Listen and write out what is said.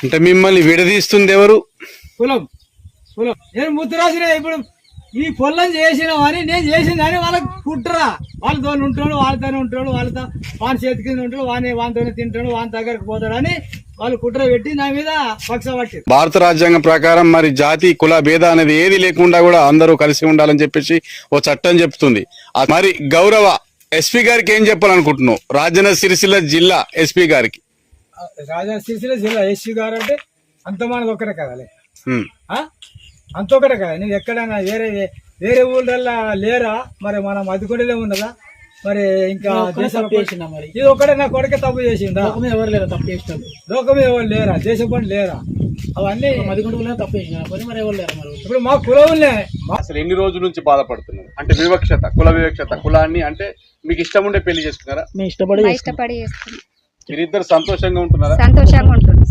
అంటే మిమ్మల్ని విడదీస్తుంది ఎవరు? కులం. కులం. నేను ముద్దు రాసిన ఇప్పుడు ఈ పొలం చేసినామని నేను చేసిందని వాళ్ళకి కుట్రా వాళ్ళతో ఉంటాడు వాళ్ళతోనే ఉంటాడు వాళ్ళతో వాని చేతి కింద ఉంటాడు వాని వానితోనే తింటాడు వాని దగ్గరకు పోతాడని వాళ్ళు కుట్ర పెట్టి నా మీద పక్ష పట్టిరు. భారత రాజ్యాంగం ప్రకారం మరి జాతి కుల భేద అనేది ఏది లేకుండా కూడా అందరూ కలిసి ఉండాలని చెప్పేసి ఓ చట్టం చెప్తుంది. మరి గౌరవ ఎస్పీ గారికి ఏం చెప్పాలనుకుంటున్నావు? రాజన్న సిరిసిల్ల జిల్లా ఎస్పీ గారికి. రాజా సిరిసిల్ల జిల్లా ఎస్సీ గారు అంటే అంత మనది ఒక్కటే కదాలే ఉమ్. ఆ? అంత ఒకటే కదా. నువ్వు ఎక్కడైనా వేరే వేరే ఊళ్ళల్లో లేరా? మరి మనం అదికొండలే ఉన్నదా? మరి ఇంకా దేశం చేసిన మరి? ఇది ఒకటే నా కొడుకే తప్పు చేసిందా లోకం ఎవరు లేరు తప్పు చేసిన లోకం ఎవరు లేరా? దేశం పని లేరా? అవన్నీ మదికొండలో తప్పు చేసిన పోనీ మరి ఎవరు లేరు మరి? ఇప్పుడు మా కులవులే. అసలు ఎన్ని రోజుల నుంచి బాధపడుతున్నారు? అంటే వివక్షత కుల వివక్షత కులాన్ని అంటే మీకు ఇష్టం ఉండే పెళ్ళి చేసుకున్నారా? ఇష్టపడి మా ఇష్టపడి మీరిద్దరు సంతోషంగా ఉంటున్నారా? సంతోషంగా ఉంటుంది